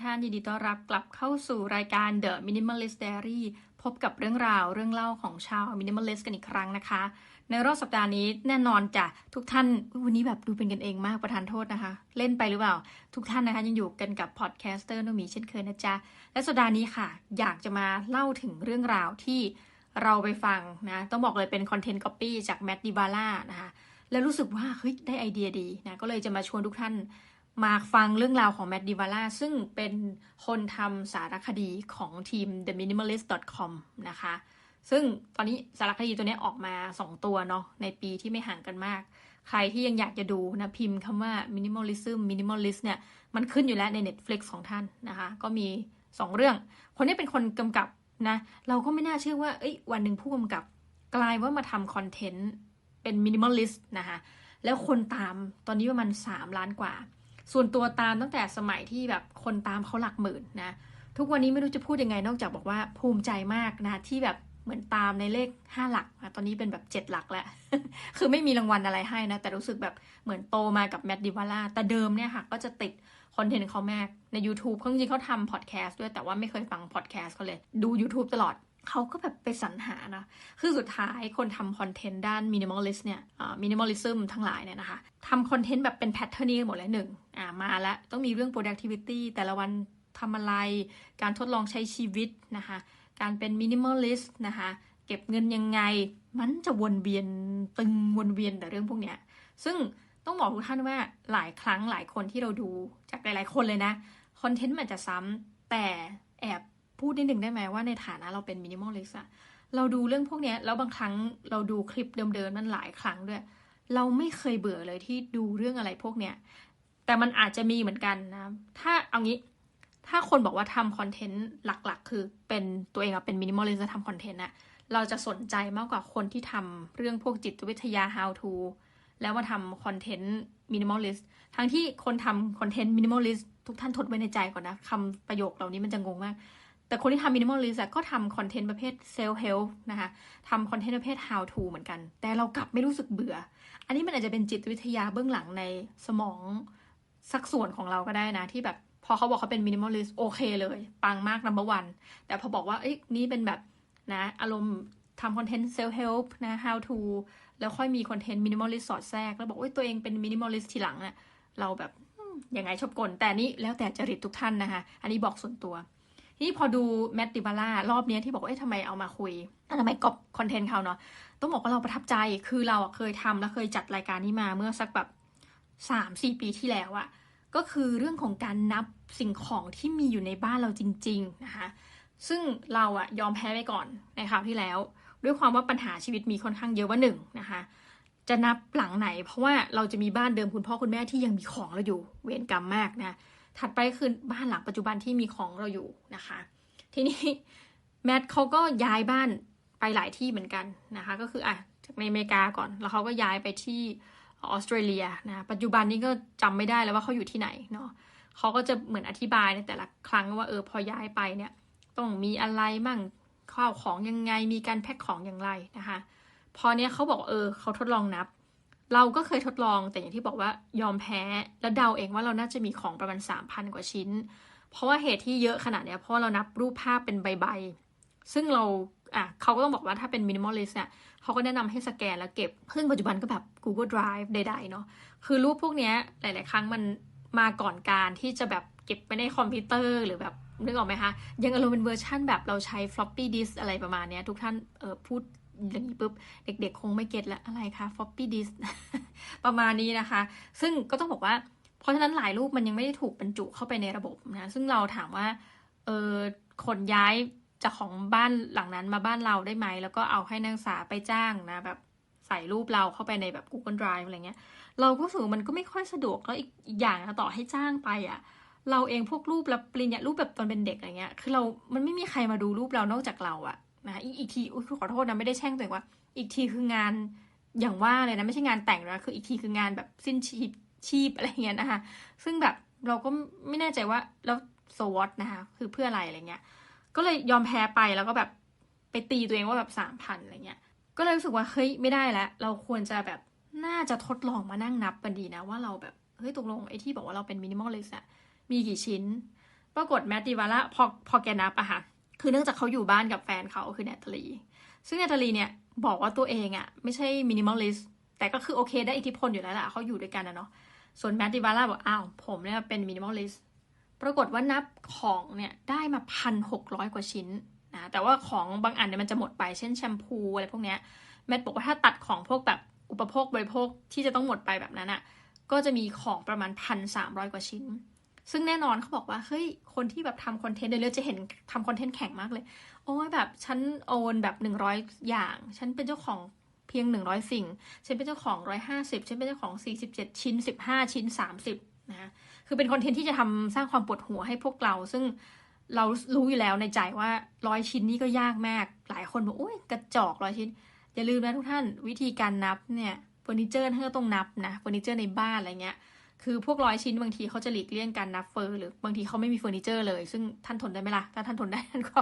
ท่านยินดีต้อนรับกลับเข้าสู่รายการ The Minimalist Diary พบกับเรื่องราวเรื่องเล่าของชาว Minimalist กันอีกครั้งนะคะ ในรอบสัปดาห์นี้แน่นอนจ้ะทุกท่านวันนี้แบบดูเป็นกันเองมากประทานโทษนะคะ เล่นไปหรือเปล่า ทุกท่านนะคะยังอยู่กันกับพอดแคสเตอร์โนมีเช่นเคยนะจ๊ะ และสัปดาห์นี้ค่ะ อยากจะมาเล่าถึงเรื่องราวที่เราไปฟังนะต้องบอกเลยเป็นคอนเทนต์ก๊อปปี้จากแมดดิบาร่านะคะแล้วรู้สึกว่าเฮ้ยได้ไอเดียดีนะก็เลยจะมาชวนทุกท่าน มาฟังเรื่องราวของแมดดิวาร่าซึ่งเป็นคนทำสารคดีของทีม the minimalist.com นะคะ ซึ่งตอนนี้สารคดีตัวนี้ออกมา 2 ตัวเนาะในปีที่ไม่ห่างกันมาก ใครที่ยังอยากจะดูนะพิมพ์คำว่า minimalism minimalist เนี่ย มันขึ้นอยู่แล้วใน Netflix ของท่านนะคะ ก็มี 2 เรื่อง คนนี้เป็นคนกำกับนะ เราก็ไม่น่าเชื่อว่า เอ้ย วันหนึ่งผู้กำกับกลายว่ามาทำคอนเทนต์เป็น minimalist นะคะ แล้วคนตามตอนนี้ประมาณ 3 ล้านกว่า ส่วนตัวตามตั้งแต่สมัยที่แบบคนตามเขาหลักหมื่นนะ ทุกวันนี้ไม่รู้จะพูดยังไงนอกจากบอกว่าภูมิใจมากนะที่แบบเหมือนตามในเลข5หลักนะตอนนี้เป็นแบบ7หลักแล้ว คือไม่มีรางวัลอะไรให้นะ แต่รู้สึกแบบเหมือนโตมากับแมดดิวาร่าแต่เดิมเนี่ยค่ะ ก็จะติดคอนเทนต์เขาแม่ใน YouTube เขาจริงเขาทำพอดแคสต์ด้วยแต่ว่าไม่เคยฟังพอดแคสต์เขาเลย ดู YouTube ตลอด เขาก็แบบไปสรรหานะ คือสุดท้ายคนทำคอนเทนต์ด้านมินิมอลิสเนี่ยมินิมอลิซึมทั้งหลายเนี่ยนะคะทำคอนเทนต์แบบเป็นแพทเทิร์นนี้หมดเลยหนึ่งอ่ามาแล้วต้องมีเรื่อง productivity แต่ละวันทำอะไร การทดลองใช้ชีวิตนะคะ การเป็นมินิมอลิสนะคะเก็บเงินยังไง มันจะวนเวียนตึงวนเวียนแต่เรื่องพวกเนี้ย ซึ่งต้องบอกทุกท่านว่าหลายครั้งหลายคนที่เราดูจากหลาย ๆ คนเลยนะคอนเทนต์มันจะซ้ำแต่แอบ พูดนิดหนึ่งได้ไหมว่าในฐานะเราเป็นมินิมอลลิสอะเราดูเรื่องพวกเนี้ยแล้วบางครั้งเราดูคลิปเดิมๆมันหลายครั้งด้วย เราไม่เคยเบื่อเลยที่ดูเรื่องอะไรพวกเนี้ยแต่มันอาจจะมีเหมือนกันนะ ถ้าเอางี้ ถ้าคนบอกว่าทำคอนเทนต์หลักๆ คือเป็นตัวเองอะเป็นมินิมอลลิสทำคอนเทนต์อะเราจะสนใจมากกว่าคนที่ทำเรื่องพวกจิตวิทยา how to แล้วมาทำคอนเทนต์มินิมอลลิสทั้งที่คนทำคอนเทนต์มินิมอลลิสทุกท่านทดไว้ในใจก่อนนะคำประโยคเหล่านี้มันจะงงมาก แต่คนที่ทำมินิมอลลิสก็ทำคอนเทนต์ประเภทเซลล์เฮลท์นะคะทำคอนเทนต์ประเภท how to เหมือนกัน แต่เรากลับไม่รู้สึกเบื่อ อันนี้มันอาจจะเป็นจิตวิทยาเบื้องหลังในสมองสักส่วนของเราก็ได้นะ ที่แบบพอเขาบอกเขาเป็นมินิมอลลิสโอเคเลย ปังมากนัมเบอร์วันแต่พอบอกว่าเอ้ยนี่เป็นแบบนะอารมณ์ทำคอนเทนต์เซลล์เฮลท์นะ how to แล้วค่อยมีคอนเทนต์มินิมอลลิสสอดแทรก แล้วบอกว่าตัวเองเป็นมินิมอลลิสทีหลังอะเราแบบยังไงชอบกลแต่นี่แล้วแต่จริตทุกท่านนะคะ อันนี้บอกส่วนตัว ทีนี้พอดูแมตติบาร่ารอบนี้ที่บอกว่าเอ๊ะทำไมเอามาคุยทำไมกอบคอนเทนต์เขาเนาะต้องบอกว่าเราประทับใจคือเราเคยทำและเคยจัดรายการนี้มาเมื่อสักแบบสามสี่ปีที่แล้วอะก็คือเรื่องของการนับสิ่งของที่มีอยู่ในบ้านเราจริง ๆ นะคะซึ่งเราอะยอมแพ้ไปก่อนในคราวที่แล้ว ด้วยความว่าปัญหาชีวิตมีค่อนข้างเยอะว่าหนึ่งนะคะจะนับหลังไหน เพราะว่าเราจะมีบ้านเดิมคุณพ่อคุณแม่ที่ยังมีของเราอยู่เวรกรรมมากนะ ถัดไปคือบ้านหลังปัจจุบันที่มีของเราอยู่นะคะ ทีนี้แมทเขาก็ย้ายบ้านไปหลายที่เหมือนกันนะคะ ก็คืออะจากในอเมริกาก่อน แล้วเขาก็ย้ายไปที่ออสเตรเลียนะปัจจุบันนี้ก็จำไม่ได้แล้วว่าเขาอยู่ที่ไหนเนาะเขาก็จะเหมือนอธิบายในแต่ละครั้งว่าเออพอย้ายไปเนี่ย ต้องมีอะไรมั่งข้าวของยังไงมีการแพ็คของอย่างไรนะคะ พอเนี้ยเขาบอกเออเขาทดลองนับ เราก็เคยทดลองแต่อย่างที่บอกว่ายอมแพ้แล้วเดาเองว่าเราน่าจะมีของประมาณ 3,000 กว่าชิ้น เพราะว่าเหตุที่เยอะขนาดเนี้ยเพราะเรานับรูปภาพเป็นใบๆ ซึ่งเราอะเขาก็ต้องบอกว่าถ้าเป็นมินิมอลลิสเนี่ยเขาก็แนะนำให้สแกนแล้วเก็บ ซึ่งปัจจุบันก็แบบ Google Drive ใดๆเนาะคือรูปพวกเนี้ยหลาย ๆ ครั้งมันมาก่อนการที่จะแบบเก็บไปในคอมพิวเตอร์หรือแบบนึกออกไหมคะ ยังอารมณ์เป็นเวอร์ชั่นแบบเราใช้ floppy disk อะไรประมาณนี้ทุกท่านเออพูด อย่างนี้ปุ๊บเด็กๆ คงไม่เก็ตละอะไรคะ floppy disk ประมาณนี้นะคะ ซึ่งก็ต้องบอกว่า เพราะฉะนั้นหลายรูปมันยังไม่ได้ถูกบรรจุเข้าไปในระบบนะซึ่งเราถามว่าเออคนย้ายจากของบ้านหลังนั้นมาบ้านเราได้ไหม แล้วก็เอาให้นักศึกษาไปจ้างนะแบบใส่รูปเราเข้าไปในแบบ Google Drive อะไรเงี้ย เราก็รู้สึกมันก็ไม่ค่อยสะดวกแล้วอีกอย่างนะต่อให้จ้างไปอะ เราเองพวกรูปรับปริญญารูปแบบตอนเป็นเด็กอะไรเงี้ย คือเรา มันไม่มีใครมาดูรูปเรานอกจากเราอะ นะอีกอีกทีขอโทษนะไม่ได้แช่งตัวเองว่า อีกทีคืองานอย่างว่าเลยนะไม่ใช่งานแต่งนะคืออีกทีคืองานแบบสิ้นชีพชีพอะไรเงี้ยนะคะ ซึ่งแบบเราก็ไม่แน่ใจว่าแล้วโซวอตนะคะ คือเพื่ออะไรอะไรเงี้ย ก็เลยยอมแพ้ไปแล้วก็แบบไปตีตัวเองว่าแบบสามพันอะไรเงี้ย ก็เลยรู้สึกว่าเฮ้ยไม่ได้แล้วเราควรจะแบบน่าจะทดลองมานั่งนับกันดีนะ ว่าเราแบบเฮ้ยตกลงไอ้ที่บอกว่าเราเป็นมินิมอลลิสอะมีกี่ชิ้น ปรากฏแมตติวาล่าพอพอแกนับอะค่ะ คือเนื่องจากเขาอยู่บ้านกับแฟนเขาคือเนตาลี ซึ่งเนตาลีเนี่ยบอกว่าตัวเองอะไม่ใช่มินิมอลลิสต์แต่ก็คือโอเคได้อิทธิพลอยู่แล้วแหละเขาอยู่ด้วยกันนะเนาะ ส่วนแมตติวาล่าบอกอ้าวผมเนี่ยเป็นมินิมอลลิสต์ปรากฏว่านับของเนี่ยได้มาพันหกร้อยกว่าชิ้นนะแต่ว่าของบางอันเนี่ยมันจะหมดไปเช่นแชมพูอะไรพวกเนี้ยแมทบอกว่าถ้าตัดของพวกแบบอุปโภคบริโภคที่จะต้องหมดไปแบบนั้นอะ่ะก็จะมีของประมาณพันสามร้อยกว่าชิ้น ซึ่งแน่นอนเขาบอกว่าเฮ้ยคนที่แบบทำคอนเทนต์เดี๋ยวเราจะเห็นทำคอนเทนต์แข่งมากเลย โอ้ยแบบฉันโอนแบบหนึ่งร้อยอย่าง ฉันเป็นเจ้าของเพียงหนึ่งร้อยสิ่ง ฉันเป็นเจ้าของร้อยห้าสิบฉันเป็นเจ้าของสี่สิบเจ็ดชิ้นสิบห้าชิ้นสามสิบนะคือเป็นคอนเทนต์ที่จะทำสร้างความปวดหัวให้พวกเรา ซึ่งเรารู้อยู่แล้วในใจว่าร้อยชิ้นนี่ก็ยากมาก หลายคนบอกโอ้ยกระจอกร้อยชิ้น อย่าลืมนะทุกท่านวิธีการนับเนี่ยเฟอร์นิเจอร์ท่าต้องนับนะเฟอร์นิเจอร์ในบ้านอะไรเงี้ย คือพวกร้อยชิ้นบางทีเขาจะหลีกเลี่ยงการนับเฟอร์หรือบางทีเขาไม่มีเฟอร์นิเจอร์เลย ซึ่งท่านทนได้ไหมล่ะ ถ้าท่านทนได้ท่านก็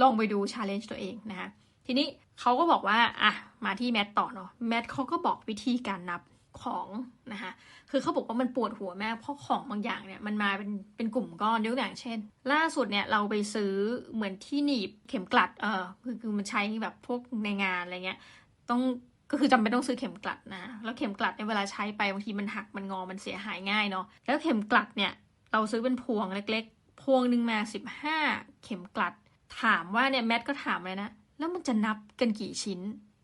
ลองไปดูชาเลนจ์ตัวเองนะคะทีนี้เขาก็บอกว่าอะมาที่แมทต่อเนาะแมทเขาก็บอกวิธีการนับของนะคะคือเขาบอกว่ามันปวดหัวแม่เพราะของบางอย่างเนี่ยมันมาเป็นเป็นกลุ่มก้อนยกตัวอย่างเช่น ล่าสุดเนี่ยเราไปซื้อเหมือนที่หนีบเข็มกลัดเออคือคือมันใช้แบบพวกในงานอะไรเงี้ยต้อง ก็คือจำเป็นต้องซื้อเข็มกลัดนะ แล้วเข็มกลัดเนี่ยเวลาใช้ไปบางทีมันหักมันงอมันเสียหายง่ายเนาะ แล้วเข็มกลัดเนี่ยเราซื้อเป็นพวงเล็ก ๆ พวงหนึ่งมาสิบห้าเข็มกลัด ถามว่าเนี่ยแมทก็ถามเลยนะ แล้วมันจะนับกันกี่ชิ้น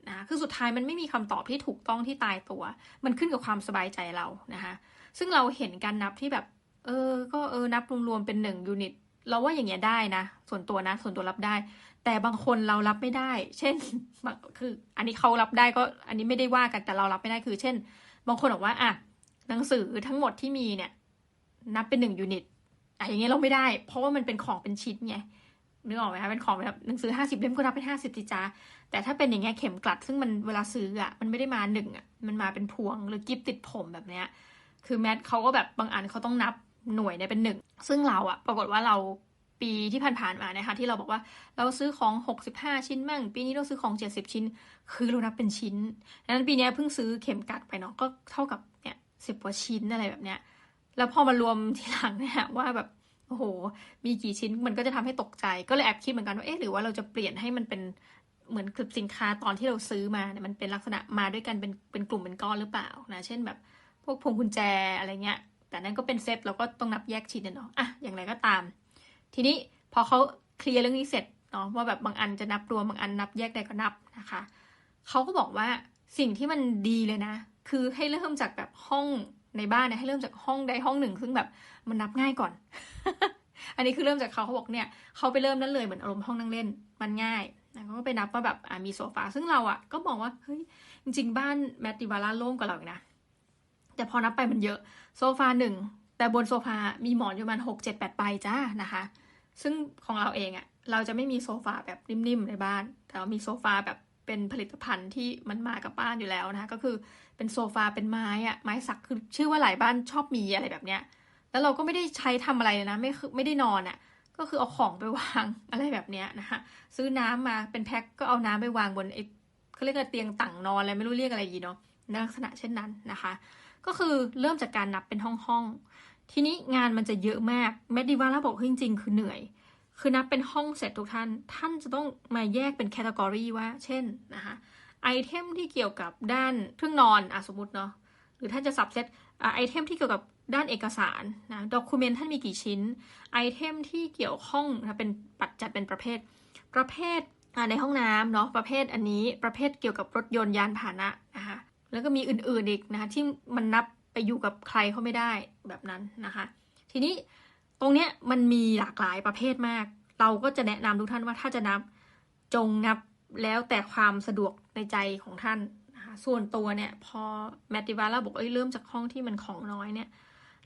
นะ คือสุดท้ายมันไม่มีคำตอบที่ถูกต้องที่ตายตัว มันขึ้นกับความสบายใจเรานะคะ ซึ่งเราเห็นการนับที่แบบ เออ ก็เออ นับรวมๆเป็นหนึ่งยูนิต เราว่าอย่างเงี้ยได้นะ ส่วนตัวนะ ส่วนตัวรับได้ แต่บางคนเรารับไม่ได้ เช่น คือ อันนี้เขารับได้ก็ อันนี้ไม่ได้ว่ากันแต่เรารับไม่ได้คือ เช่น บางคนบอกว่าอะหนังสือทั้งหมดที่มีเนี่ย นับเป็นหนึ่งยูนิตอะอย่างเงี้ยเราไม่ได้ เพราะว่ามันเป็นของเป็นชิ้นไงนึกออกไหมคะเป็นของแบบหนังสือห้าสิบเล่มก็นับเป็นห้าสิบจีจ้าแต่ถ้าเป็นอย่างเงี้ยเข็มกลัด ซึ่งมันเวลาซื้ออะมันไม่ได้มาหนึ่งอะมันมาเป็นพวงหรือกิฟติดผมแบบเนี้ยคือแมทเขาก็แบบบางอันเขาต้องนับ หน่วยเนี่ยเป็นหนึ่งซึ่งเราอะปรากฏว่าเราปีที่ผ่านๆมานะคะที่เราบอกว่าเราซื้อของ 65 ชิ้นมั่ง ปีนี้เราซื้อของ 70 ชิ้น คือเรานับเป็นชิ้นดังนั้นปีนี้เพิ่งซื้อเข็มกัดไปเนาะก็เท่ากับเนี่ยสิบกว่าชิ้นอะไรแบบเนี้ยแล้วพอมารวมทีหลังเนี่ยว่าแบบโอ้โห มีกี่ชิ้นมันก็จะทำให้ตกใจก็เลยแอบคิดเหมือนกันว่าเอ๊ะหรือว่าเราจะเปลี่ยนให้มันเป็นเหมือนคือสินค้าตอนที่เราซื้อมาเนี่ยมันเป็นลักษณะมาด้วยกันเป็นเป็นกลุ่มเป็นก้อนหรือเปล่านะเช่นแบบพวกพวงกุญแจอะไรเงี้ย แต่นั่นก็เป็นเซตเราก็ต้องนับแยกชิ้นเนาะอะอย่างไรก็ตาม ทีนี้พอเขาเคลียร์เรื่องนี้เสร็จเนาะว่าแบบบางอันจะนับรวมบางอันนับแยกใดก็นับนะคะเขาก็บอกว่าสิ่งที่มันดีเลยนะ คือให้เริ่มจากแบบห้องในบ้านเนี่ยให้เริ่มจากห้องใดห้องหนึ่ง ซึ่งแบบมันนับง่ายก่อน อันนี้คือเริ่มจากเขาเขาบอกเนี่ยเขาไปเริ่มนั้นเลยเหมือนอารมณ์ห้องนั่งเล่นมันง่ายนะเขาก็ไปนับว่าแบบมีโซฟาซึ่งเราอะก็บอกว่าเฮ้ยจริงๆบ้านแมตติวาร่าโล่งกว่าเราอีกนะ แต่พอนับไปมันเยอะ โซฟาหนึ่งแต่บนโซฟา มีหมอนอยู่ประมาณหกเจ็ดแปดใบจ้านะคะ ซึ่งของเราเองอะ่ะ เราจะไม่มีโซฟาแบบนิ่มๆในบ้าน แต่เรามีโซฟาแบบเป็นผลิตภัณฑ์ที่มันมากับบ้านอยู่แล้วนะคะ ก็คือเป็นโซฟาเป็นไม้อะไม้สักคือชื่อว่าหลายบ้านชอบมีอะไรแบบเนี้ย แล้วเราก็ไม่ได้ใช้ทำอะไรนะ ไม่คือไม่ได้นอนอะ่ะก็คือเอาของไปวางอะไรแบบเนี้ยนะคะซื้อน้ำมาเป็นแพ็คก็เอาน้ำไปวางบนไอ้เขาเรียกว่าเตียงต่างนอนอะไรไม่รู้เรียกอะไรยีเนาะ ลักษณะเช่นนั้นนะคะ ก็คือเริ่มจากการนับเป็นห้องห้องทีนี้งานมันจะเยอะมากแมดดิวาร่าบอกจริงๆ คือเหนื่อย คือนับเป็นห้องเสร็จทุกท่าน ท่านจะต้องมาแยกเป็นแคตตากรีว่า เช่นนะคะไอเทมที่เกี่ยวกับด้านเครื่องนอนอะสมมติเนาะหรือท่านจะสับเซตไอเทมที่เกี่ยวกับด้านเอกสารนะด็อกิเมนต์ท่านมีกี่ชิ้น ไอเทมที่เกี่ยวข้องนะเป็นปัดจัดเป็นประเภท ประเภทในห้องน้ำเนาะประเภทอันนี้ประเภทเกี่ยวกับรถยนต์ยานพาหนะนะคะ แล้วก็มีอื่นๆอีกนะคะที่มันนับไปอยู่กับใครเขาไม่ได้แบบนั้นนะคะ ทีนี้ตรงเนี้ยมันมีหลากหลายประเภทมาก เราก็จะแนะนำทุกท่านว่าถ้าจะนับจงนับแล้วแต่ความสะดวกในใจของท่านนะคะส่วนตัวเนี่ยพอแมตติวาร่าบอกเอ้ยเริ่มจากห้องที่มันของน้อยเนี่ย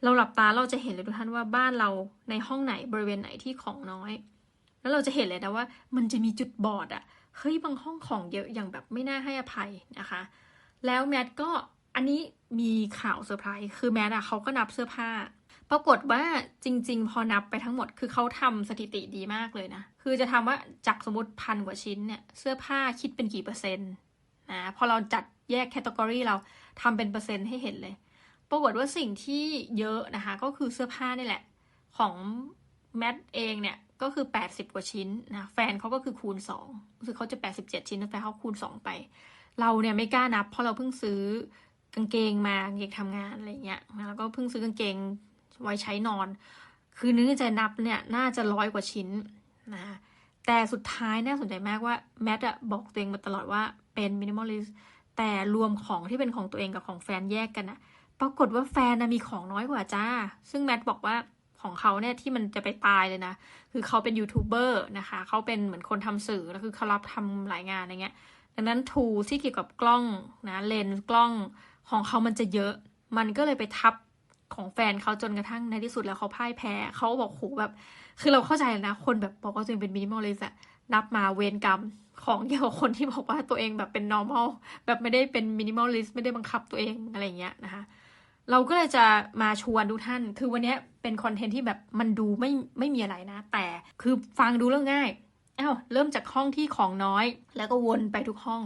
เราหลับตาเราจะเห็นเลยทุกท่านว่าบ้านเราในห้องไหนบริเวณไหนที่ของน้อย แล้วเราจะเห็นเลยนะว่ามันจะมีจุดบอดอะ่ะเฮ้ยบางห้องของเยอะอย่างแบบไม่น่าให้อภัยนะคะ แล้วแมทก็อันนี้มีข่าวเซอร์ไพรส์คือแมทอะเขาก็นับเสื้อผ้า ปรากฏว่าจริง ๆ พอนับไปทั้งหมดคือเขาทำสถิติดีมากเลยนะ คือจะทำว่าจากสมมติพันกว่าชิ้นเนี่ย เสื้อผ้าคิดเป็นกี่เปอร์เซ็นต์นะพอเราจัดแยกแคตตากรีเราทำเป็นเปอร์เซ็นต์ให้เห็นเลย ปรากฏว่าสิ่งที่เยอะนะคะ ก็คือเสื้อผ้านี่แหละ ของแมทเองเนี่ยก็คือ 80 กว่าชิ้นนะแฟนเขาก็คือคูณ2คือเขาจะ 87 ชิ้นแต่แฟนเขาคูณ 2 ไป เราเนี่ยไม่กล้านับ เพราะเราเพิ่งซื้อกางเกงมากางเกงทำงานอะไรเงี้ยนะแล้วก็เพิ่งซื้อกางเกงไว้ใช้นอน คือนึกใจนับเนี่ยน่าจะร้อยกว่าชิ้นนะคะแต่สุดท้ายน่าสนใจมากว่าแมทอะบอกตัวเองมาตลอดว่าเป็นมินิมอลลิสแต่รวมของที่เป็นของตัวเองกับของแฟนแยกกันอะปรากฏว่าแฟนนะมีของน้อยกว่าจ้า ซึ่งแมทบอกว่าของเขาเนี่ยที่มันจะไปตายเลยนะ คือเขาเป็นยูทูบเบอร์นะคะ เขาเป็นเหมือนคนทำสื่อ แล้วคือเขารับทำหลายงานอะไรเงี้ย ดังนั้นทูที่เกี่ยวกับกล้องนะเลนส์กล้องของเขามันจะเยอะ มันก็เลยไปทับของแฟนเขาจนกระทั่งในที่สุดแล้วเขาพ่ายแพ้ เขาบอกโหแบบ คือเราเข้าใจนะ คนแบบบอกว่าตัวเองเป็นมินิมอลลิสต์อะนับมาเวรกรรมของเกี่ยวกับคนที่บอกว่าตัวเองแบบเป็น normal แบบไม่ได้เป็นมินิมอลลิสต์ไม่ได้บังคับตัวเองอะไรเงี้ยนะคะ เราก็เลยจะมาชวนทุกท่าน คือวันนี้เป็นคอนเทนต์ที่แบบมันดูไม่ไม่มีอะไรนะ แต่คือฟังดูเรื่องง่าย อ้าวเริ่มจากห้องที่ของน้อย แล้วก็วนไปทุกห้อง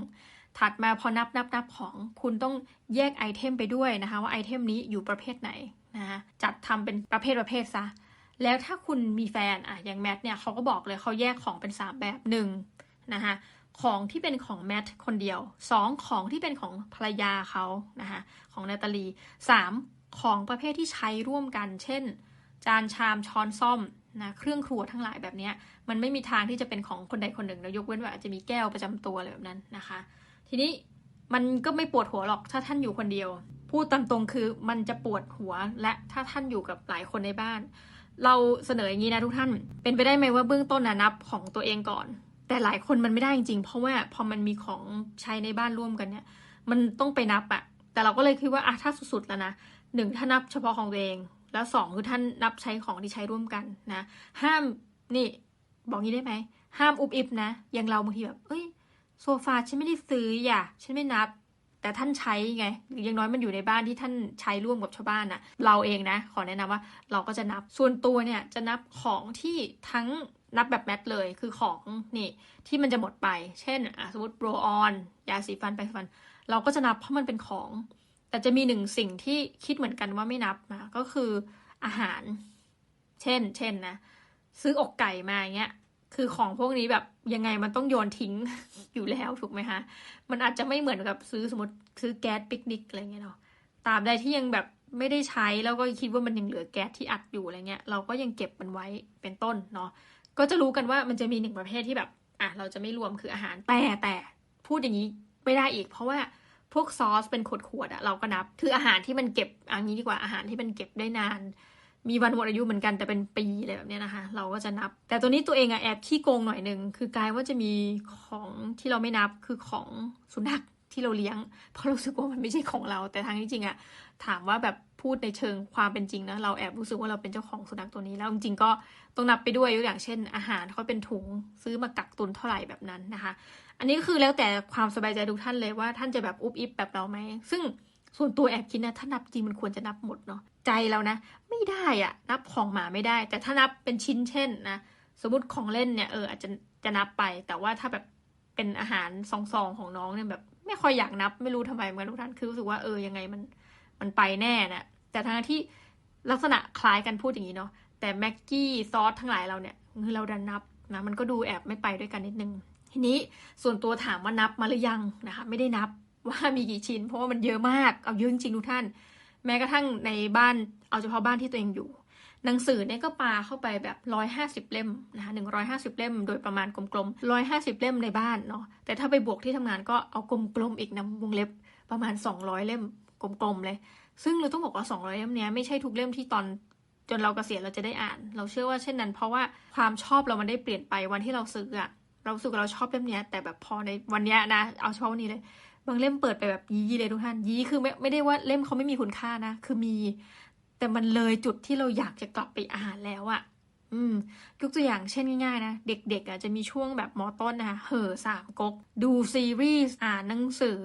ถัดมาพอนับนับนับของคุณต้องแยกไอเทมไปด้วยนะคะ ว่าไอเทมนี้อยู่ประเภทไหนนะะจัดทำเป็นประเภทประเภทซะแล้วถ้าคุณมีแฟนอะอย่างแมทเนี่ยเขาก็บอกเลยเขาแยกของเป็นสามแบบหนึ่งนะคะของที่เป็นของแมทคนเดียวสองของที่เป็นของภรรยาเขานะคะของนาตาลีสามของประเภทที่ใช้ร่วมกัน เช่น จานชามช้อนซ่อม นะเครื่องครัวทั้งหลายแบบนี้มันไม่มีทางที่จะเป็นของคนใดคนหนึ่งนะยกเว้นว่าอาจจะมีแก้วประจำตัวอะไรแบบนั้นนะคะ ทีนี้มันก็ไม่ปวดหัวหรอกถ้าท่านอยู่คนเดียว พูดตามตรงคือมันจะปวดหัวและถ้าท่านอยู่กับหลายคนในบ้าน เราเสนออย่างนี้นะทุกท่าน เป็นไปได้ไหมว่าเบื้องต้นนะนับของตัวเองก่อน แต่หลายคนมันไม่ได้จริงๆ เพราะว่าพอมันมีของใช้ในบ้านร่วมกันเนี่ย มันต้องไปนับอะแต่เราก็เลยคิดว่าอะถ้าสุดๆแล้วนะหนึ่งถ้านับเฉพาะของตัวเอง แล้วสองคือท่านนับใช้ของที่ใช้ร่วมกันนะ ห้ามนี่บอกงี้ได้ไหม ห้ามอุบอิบนะ อย่างเราบางทีแบบ เอ้ย โซฟาฉันไม่ได้ซื้ออย่าฉันไม่นับ แต่ท่านใช้ไงอย่างน้อยมันอยู่ในบ้านที่ท่านใช้ร่วมกับชาวบ้านน่ะเราเองนะ ขอแนะนำว่าเราก็จะนับ ส่วนตัวเนี่ยจะนับของที่ทั้งนับแบบแมทเลย คือของนี่ที่มันจะหมดไป เช่นอะสมมติโบรออน ยาสีฟันแปรงสีฟัน เราก็จะนับเพราะมันเป็นของ แต่จะมีหนึ่งสิ่งที่คิดเหมือนกันว่าไม่นับนะก็คืออาหาร เช่น เช่นนะซื้ออกไก่มาอย่างเงี้ย คือของพวกนี้แบบยังไงมันต้องโยนทิ้งอยู่แล้วถูกไหมคะ มันอาจจะไม่เหมือนกับซื้อสมมติซื้อแก๊สปิกนิกอะไรเงี้ยเนาะตาบใดที่ยังแบบไม่ได้ใช้แล้วก็คิดว่ามันยังเหลือแก๊สที่อัดอยู่อะไรเงี้ย เราก็ยังเก็บมันไว้เป็นต้นเนาะก็จะรู้กันว่ามันจะมีหนึ่งประเภทที่แบบ อะเราจะไม่รวมคืออาหารแต่แต่พูดอย่างนี้ไม่ได้อีก เพราะว่า พวกซอสเป็นขวดๆอะเราก็นับ คืออาหารที่มันเก็บอันนี้ดีกว่าอาหารที่มันเก็บได้นาน มีวันหมดอายุเหมือนกันแต่เป็นปีอะไรแบบนี้นะคะ เราก็จะนับ แต่ตัวนี้ตัวเองอะแอบขี้โกงหน่อยหนึ่งคือกลายว่าจะมีของที่เราไม่นับคือของสุนัข ที่เราเลี้ยง เพราะรู้สึกว่ามันไม่ใช่ของเรา แต่ทางที่จริงอะถามว่าแบบพูดในเชิงความเป็นจริงนะเราแอบรู้สึกว่าเราเป็นเจ้าของสุนัขตัวนี้แล้วจริงๆก็ต้องนับไปด้วยยกอย่างเช่น อาหารเขาเป็นถุงซื้อมากักตุนเท่าไหร่แบบนั้นนะคะ อันนี้ก็คือแล้วแต่ความสบายใจทุกท่านเลยว่าท่านจะแบบอุบอิบแบบเราไหมซึ่งส่วนตัวแอบคิดนะถ้านับจริงมันควรจะนับหมดเนาะใจเรานะ ไม่ได้อะนับของหมาไม่ได้ แต่ถ้านับเป็นชิ้นเช่นนะสมมติของเล่นเนี่ยเอออาจจะจะนับไป แต่ว่าถ้าแบบเป็นอาหารซองๆของน้องเนี่ยแบบ ไม่ค่อยอยากนับ ไม่รู้ทำไมเหมือนกันทุกท่านคือรู้สึกว่าเออยังไงมันมันไปแน่นะแต่ทั้งที่ลักษณะคล้ายกันพูดอย่างนี้เนาะแต่แม็กกี้ซอสทั้งหลายเราเนี่ยคือเราดันนับนะมันก็ดูแอบไม่ไปด้วยกันนิดนึง ทีนี้ส่วนตัวถามว่านับมาหรือยังนะคะไม่ได้นับว่ามีกี่ชิ้น เพราะว่ามันเยอะมากเอาเยอะจริงทุกท่าน แม้กระทั่งในบ้านเอาเฉพาะบ้านที่ตัวเองอยู่ หนังสือเนี่ยก็ปาเข้าไปแบบร้อยห้าสิบเล่มนะคะหนึ่งร้อยห้าสิบเล่ม โดยประมาณกลมๆร้อยห้าสิบเล่มในบ้านเนาะ แต่ถ้าไปบวกที่ทำงานก็เอากลมๆ อีกนะวงเล็บประมาณสองร้อยเล่มกลมๆ เลย ซึ่งเราต้องบอกว่าสองร้อยเล่มเนี้ยไม่ใช่ทุกเล่มที่ตอนจนเรากเกษียณเราจะได้อ่าน เราเชื่อว่าเช่นนั้น เพราะว่าความชอบเรามันได้เปลี่ยนไปวันที่เราซื้ออะเราสึกเราชอบเล่มเนี้ยแต่แบบพอในวันเนี้ยนะ เอาเฉพาะวันนี้เลย บางเล่มเปิดไปแบบยี้เลยทุกท่านยี้คือไม่ไม่ได้ว่าเล่มเขาไม่มีคุณค่านะ คือมี แต่มันเลยจุดที่เราอยากจะกลับไปอ่านแล้วอะอืมยกตัวอย่างเช่นง่ายๆนะเด็กๆอะจะมีช่วงแบบมอต้นนะคะเห่อสามก๊กดูซีรีส์อ่านหนังสือ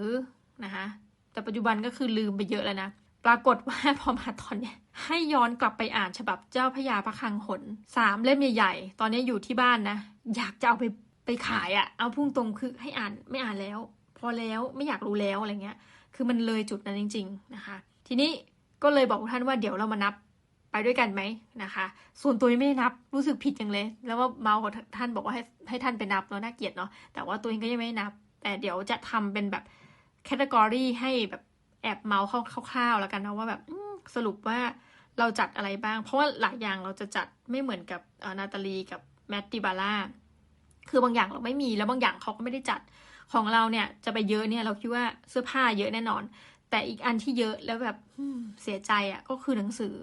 นะคะแต่ปัจจุบันก็คือลืมไปเยอะแล้วนะปรากฏว่าพอมาตอนเนี้ยให้ย้อนกลับไปอ่านฉบับเจ้าพยาพระคังหนสามเล่มใหญ่ๆ ตอนนี้อยู่ที่บ้านนะ อยากจะเอาไปไปขายอะ่ะ เอาพุ่งตรงคือให้อ่านไม่อ่านแล้ว พอแล้วไม่อยากรู้แล้วอะไรเงี้ย คือมันเลยจุดนั้นจริง ๆนะคะ ทีนี้ ก็เลยบอกท่านว่าเดี๋ยวเรามานับไปด้วยกันไหมนะคะ ส่วนตัวยังไม่ได้นับรู้สึกผิดจังเลย แล้วว่าเมาส์กับท่านบอกว่าให้ให้ท่านไปนับเนาะน่าเกลียดเนาะแต่ว่าตัวเองก็ยังไม่ได้นับ แต่เดี๋ยวจะทำเป็นแบบแคตตากรีให้แบบแอบเมาส์คร่าวๆแล้วกันนะว่าแบบสรุปว่าเราจัดอะไรบ้าง เพราะว่าหลายอย่างเราจะจัดไม่เหมือนกับนาตาลีกับแมตติบาร่าคือบางอย่างเราไม่มีแล้วบางอย่างเขาก็ไม่ได้จัดของเราเนี่ยจะไปเยอะเนี่ยเราคิดว่าเสื้อผ้าเยอะแน่นอน แต่อีกอันที่เยอะแล้วแบบเสียใจอะ่ะก็คือหนังสือ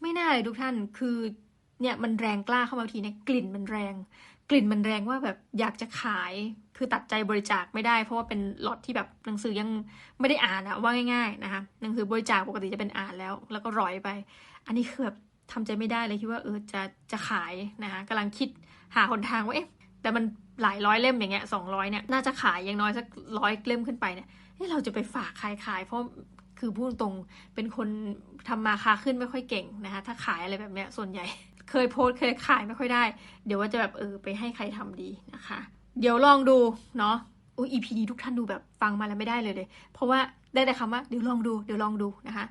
ไม่น่าเลยทุกท่านคือเนี่ยมันแรงกล้าเข้ามาทีเนี่ยกลิ่นมันแรง กลิ่นมันแรงว่าแบบอยากจะขาย คือตัดใจบริจาคไม่ได้ เพราะว่าเป็นล็อตที่แบบหนังสือยังไม่ได้อ่านอะว่าง่าย ๆนะคะหนังสือบริจาคปกติจะเป็นอ่านแล้ว แล้วก็ร้อยไป อันนี้คือแบบทำใจไม่ได้เลยคิดว่าเออจะจะขายนะคะกำลังคิดหาหนทางว่าเอ๊ะแต่มันหลายร้อยเล่มอย่างเงี้ยสองร้อยเนี่ยน่าจะขายอย่างน้อยสักร้อยเล่มขึ้นไปเนี่ย เราจะไปฝากใครขาย เพราะคือพูดตรงเป็นคนทำมาค้าขึ้นไม่ค่อยเก่งนะคะถ้าขายอะไรแบบเนี้ยส่วนใหญ่ เคยโพสเคยขายไม่ค่อยได้ เดี๋ยวว่าจะแบบเออไปให้ใครทำดีนะคะ เดี๋ยวลองดูเนาะอุ้ย EP นี้ทุกท่านดูแบบฟังมาแล้วไม่ได้เลยเลย เพราะว่าได้แต่คำว่าเดี๋ยวลองดูเดี๋ยวลองดูนะคะ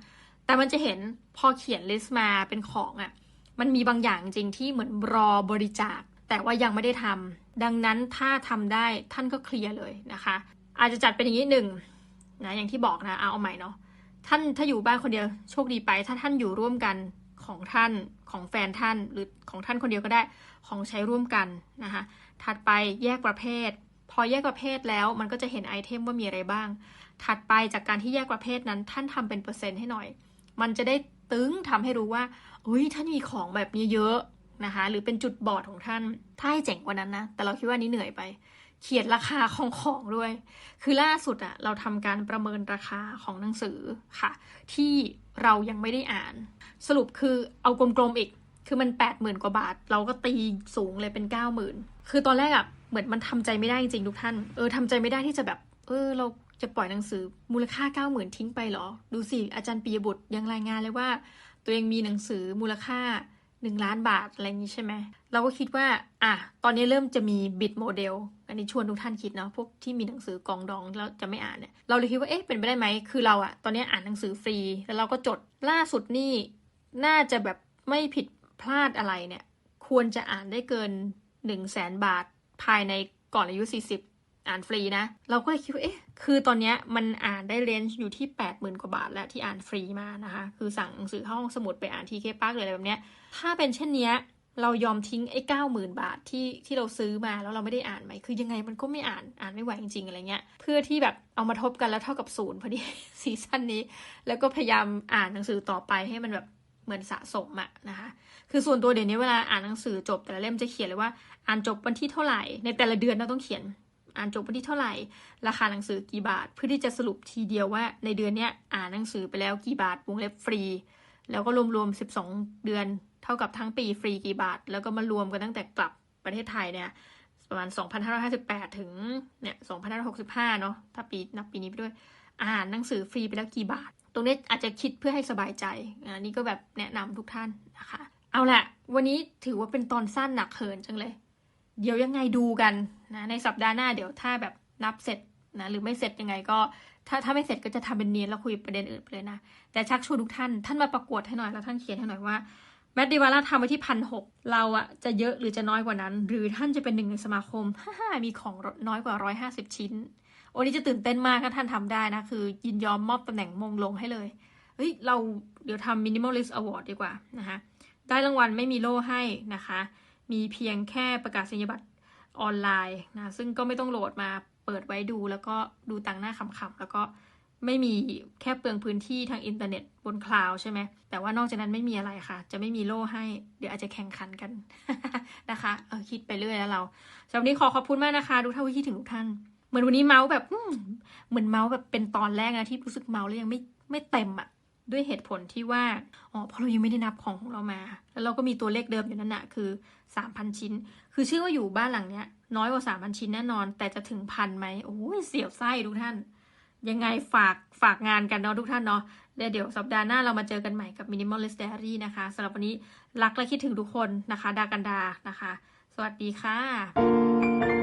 แต่มันจะเห็นพอเขียนลิสต์มาเป็นของอะ่ะมันมีบางอย่างจริงที่เหมือนรอบริจาค แต่ว่ายังไม่ได้ทำดังนั้นถ้าทำได้ท่านก็เคลียร์เลยนะคะ อาจจะจัดเป็นอย่างนี้หนึ่ง นะอย่างที่บอกนะเอาเอาใหม่เนาะท่านถ้าอยู่บ้านคนเดียวโชคดีไป ถ้าท่านอยู่ร่วมกันของท่านของแฟนท่านหรือของท่านคนเดียวก็ได้ของใช้ร่วมกันนะคะถัดไปแยกประเภท พอแยกประเภทแล้วมันก็จะเห็นไอเทมว่ามีอะไรบ้าง ถัดไปจากการที่แยกประเภทนั้น ท่านทำเป็นเปอร์เซ็นต์ให้หน่อย มันจะได้ตึงทำให้รู้ว่าเฮ้ยท่านมีของแบบนี้เยอะนะคะหรือเป็นจุดบอดของท่าน ถ้าให้เจ๋งกว่านั้นนะ แต่เราคิดว่านี้เหนื่อยไป เขียนราคาของของด้วย คือล่าสุดอะเราทำการประเมินราคาของหนังสือค่ะ ที่เรายังไม่ได้อ่าน สรุปคือเอากลมๆอีก คือมันแปดหมื่นกว่าบาท เราก็ตีสูงเลยเป็นเก้าหมื่นคือตอนแรกอะเหมือนมันทำใจไม่ได้จริงๆทุกท่าน เออทำใจไม่ได้ที่จะแบบ เออ เราจะปล่อยหนังสือมูลค่าเก้าหมื่นทิ้งไปเหรอ ดูสิอาจารย์ปียบุตรยังรายงานเลยว่า ตัวเองมีหนังสือมูลค่า หนึ่งล้านบาท อะไรอย่างนี้ใช่ไหม เราก็คิดว่า อะ ตอนนี้เริ่มจะมีบิดโมเดล อันนี้ชวนทุกท่านคิดเนาะ พวกที่มีหนังสือกองดองแล้วจะไม่อ่านเนี่ย เราเลยคิดว่า เอ๊ะ เป็นไปได้ไหม คือเราอะตอนนี้อ่านหนังสือฟรี แล้วเราก็จด ล่าสุดนี่ น่าจะแบบไม่ผิดพลาดอะไรเนี่ย ควรจะอ่านได้เกินหนึ่งแสนบาทภายในก่อนอายุสี่สิบ อ่านฟรีนะ เราก็เลยคิดว่าเอ๊ะคือตอนเนี้ยมันอ่านได้เรนจ์อยู่ที่ 8 0,000 กว่าบาท แล้วที่อ่านฟรีมานะคะ คือสั่งหนังสือเข้าห้องสมุดไปอ่านทีเคปาร์กหรืออะไรแบบเนี้ย ถ้าเป็นเช่นเนี้ยเรายอมทิ้งไอ้เก้าหมื่นบาทที่ที่เราซื้อมาแล้วเราไม่ได้อ่านไหม คือยังไงมันก็ไม่อ่านอ่านไม่ไหวจริงๆอะไรเงี้ย เพื่อที่แบบเอามาทบกันแล้วเท่ากับศูนย์พอดีซีซั่นนี้ แล้วก็พยายามอ่านหนังสือต่อไปให้มันแบบเหมือนสะสมอะนะคะ คือส่วนตัวเดี๋ยวนี้เวลาอ่านหนังสือจบแต่ละเล่มจะเขียนเลยว่าอ่านจบวันที่เท่าไหร่ในแต่ละเดือนเราต้องเขียน อ่านจบวันที่เท่าไหร่ ราคาหนังสือกี่บาท เพื่อที่จะสรุปทีเดียวว่าในเดือนเนี้ยอ่านหนังสือไปแล้วกี่บาทวงเล็บฟรี แล้วก็รวมๆ12 เดือน เท่ากับทั้งปีฟรีกี่บาท แล้วก็มารวมกันตั้งแต่กลับประเทศไทยเนี่ยประมาณ 2,558 ถึงเนี่ย2,565 เนาะถ้าปีนับปีนี้ไปด้วย อ่านหนังสือฟรีไปแล้วกี่บาท ตรงนี้อาจจะคิดเพื่อให้สบายใจอันนี้ก็แบบแนะนำทุกท่านนะคะ เอาละวันนี้ถือว่าเป็นตอนสั้นหนักเขินจังเลย เดี๋ยวยังไงดูกันนะในสัปดาห์หน้าเดี๋ยวถ้าแบบนับเสร็จนะหรือไม่เสร็จยังไงก็ถ้าถ้าไม่เสร็จก็จะทำเป็นเนียนแล้วคุยประเด็นอื่นไปเลยนะแต่ชักชวนทุกท่านท่านมาประกวดให้หน่อยแล้วท่านเขียนให้หน่อยว่าแมดดิวาร่าทำไว้ที่พันหกเราอะจะเยอะหรือจะน้อยกว่านั้น หรือท่านจะเป็นหนึ่งในสมาคมฮ่ามีของน้อยกว่าร้อยห้าสิบชิ้นโอ้นี่จะตื่นเต้นมากถ้าท่านทำได้นะ คือยินยอมมอบตำแหน่งมงลงให้เลยเฮ้ยเราเดี๋ยวทำ minimalist award ดีกว่านะคะได้รางวัลไม่มีโล่ให้นะคะ มีเพียงแค่ประกาศนียบัตรออนไลน์นะซึ่งก็ไม่ต้องโหลดมาเปิดไว้ดูแล้วก็ดูตังหน้าขำๆแล้วก็ไม่มีแค่เปลืองพื้นที่ทางอินเทอร์เน็ตบนคลาวใช่ไหม แต่ว่านอกจากนั้นไม่มีอะไรค่ะ จะไม่มีโล่ให้ เดี๋ยวอาจจะแข่งขันกันนะคะเออคิดไปเรื่อยแล้วเราสำหรับนี้ขอขอบคุณมากนะคะทุกท่านที่คิดถึงทุกท่าน เหมือนวันนี้เมาส์แบบเหมือนเมาส์แบบเป็นตอนแรกนะที่รู้สึกเมาแล้วยังไม่ไม่เต็มอะด้วยเหตุผลที่ว่า อ๋อ เพราะเรายังไม่ได้นับของของเรามา แล้วเราก็มีตัวเลขเดิมอยู่นั่นแหะคือ 3,000 ชิ้น คือเชื่อว่าอยู่บ้านหลังเนี้ย น้อยกว่า 3,000 ชิ้นแน่นอน แต่จะถึงพันไหมโอ้ยเสียวไส้ทุกท่าน ยังไงฝากฝากงานกันเนาะทุกท่านเนาะเดี๋ยวสัปดาห์หน้าเรามาเจอกันใหม่กับ Minimalist Diary นะคะสำหรับวันนี้รักและคิดถึงทุกคนนะคะ ดากันดานะคะ สวัสดีค่ะ